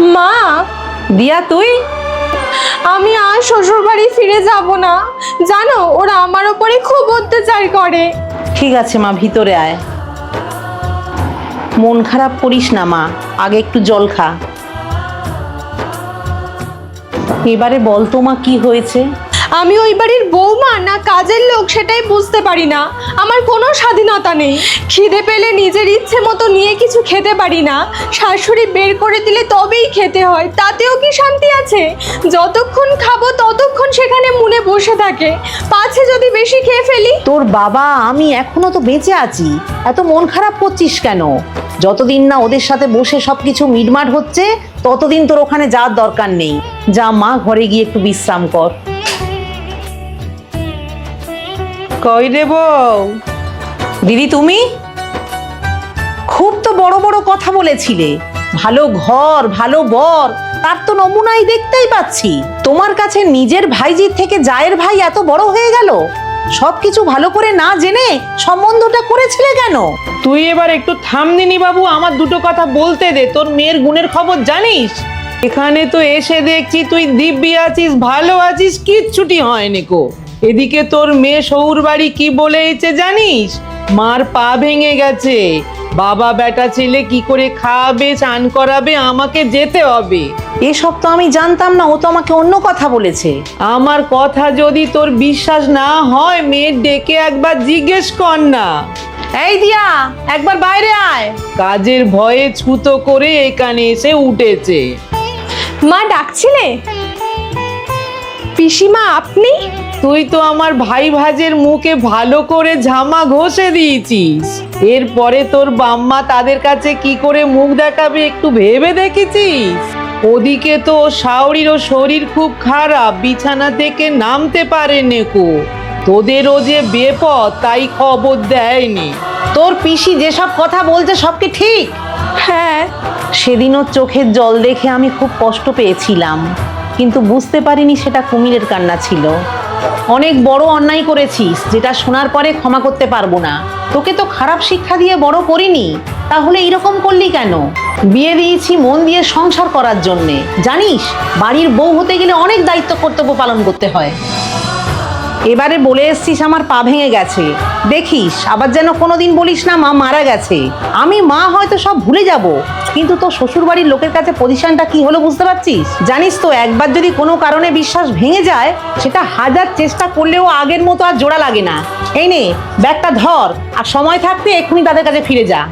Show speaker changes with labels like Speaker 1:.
Speaker 1: মা,
Speaker 2: দিয়া তুই?
Speaker 1: আমি আর শ্বশুর বাড়ি ফিরে যাব না। জানো, ওরা আমার ওপরে খুব অত্যাচার করে।
Speaker 2: ঠিক আছে মা, ভিতরে আয়। মন খারাপ করিস না মা, আগে একটু জল খা। এবারে বল তো মা, কি হয়েছে?
Speaker 1: আমি ওই বাড়ির বৌমা না কাজের লোক সেটাই বুঝতে পারি না। আমার কোনো স্বাধীনতা নেই। খিদে পেলে নিজের ইচ্ছে মতো নিয়ে কিছু খেতে পারি না। শাশুড়ি বের করে দিলে তবেই খেতে হয়, তাতেও কি শান্তি আছে? যতক্ষণ খাব ততক্ষণ সেখানে মুনে বসে থাকে। পাছে যদি বেশি খেয়ে ফেলি?
Speaker 2: তোর বাবা, আমি এখনও তো বেঁচে আছি। এত মন খারাপ করছিস কেন? যতদিন না ওদের সাথে বসে সবকিছু মিটমাট হচ্ছে, ততদিন তোর ওখানে যাওয়ার দরকার নেই। যা মা ঘরে গিয়ে একটু বিশ্রাম কর। কই রে বউ? দিদি তুমি? খুব তো বড় বড় কথা বলেছিলে। ভালো ঘর ভালো বর তার তো নমুনাই দেখতেই পাচ্ছি। তোমার কাছে নিজের ভাইজির থেকে জায়ের ভাই এত বড় হয়ে গেল? সবকিছু ভালো করে না জেনে সম্বন্ধটা করেছিলে কেন?
Speaker 3: তুই এবার একটু থামদিনি বাবু আমার দুটো কথা বলতে দে তোর মেয়ের গুণের খবর জানিস? এখানে তো এসে দেখছি তুই দিব্যি আছিস ভালো আছিস কিচ্ছুটি হয়নি কো। এদিকে তোর মেয়ে শহুর বাড়ি কি বলেছে জানিস? মার পা ভেঙে গেছে। বাবা বেটা ছেলে কি করে খাওয়াবে চান করাবে আমাকে যেতে হবে।
Speaker 2: এসব তো আমি জানতাম না ও তো আমাকে অন্য কথা বলেছে।
Speaker 3: আমার কথা যদি তোর বিশ্বাস না হয় মেয়ের ডেকে একবার জিজ্ঞেস কর না।
Speaker 2: এই দিয়া একবার বাইরে আয়।
Speaker 3: কাজের ভয়ে ছুতো করে এখানে এসে উঠেছে।
Speaker 1: মা ডাকছিলে? পিসিমা আপনি?
Speaker 3: তুই তো আমার ভাই ভাজের মুখে ভালো করে ঝামা ঘষে দিয়েছিস। এরপরে তোর বাম্মা তাদের কাছে কি করে মুখ দেখাবে একটু ভেবে দেখেছিস? ওদিকে তো শাওরিরও শরীর খুব খারাপ বিছানা থেকে নামতে পারে নেকো। তোদেরও যে বেপদ তাই খবর দেয়নি।
Speaker 2: তোর পিসি যেসব কথা বলছে সব কি ঠিক?
Speaker 1: হ্যাঁ
Speaker 2: সেদিনও চোখের জল দেখে আমি খুব কষ্ট পেয়েছিলাম। কিন্তু বুঝতে পারিনি সেটা কুমিরের কান্না ছিল। অনেক বড় অন্যায় করেছিস, যেটা শোনার পরে ক্ষমা করতে পারব না। তোকে তো খারাপ শিক্ষা দিয়ে বড় করিনি। তাহলে এরকম করলি কেন? বিয়ে দিয়েছি মন দিয়ে সংসার করার জন্যে। জানিস, বাড়ির বউ হতে গেলে অনেক দায়িত্ব কর্তব্য পালন করতে হয়। এবারে বলে এসছিস আমার পা ভেঙে গেছে। দেখিস আবার যেন কোনোদিন বলিস না মা মারা গেছে। আমি মা হয়তো সব ভুলে যাব। কিন্তু তোর শ্বশুর বাড়ির লোকের কাছে পজিশনটা কি হলো বুঝতে পারছিস? জানিস তো, একবার যদি কোনো কারণে বিশ্বাস ভেঙে যায়, সেটা হাজার চেষ্টা করলেও আগের মতো আর জোড়া লাগে না। এই নে, ব্যাগটা ধর, আর সময় থাকতে এক্ষুনি তাদের কাছে ফিরে যা।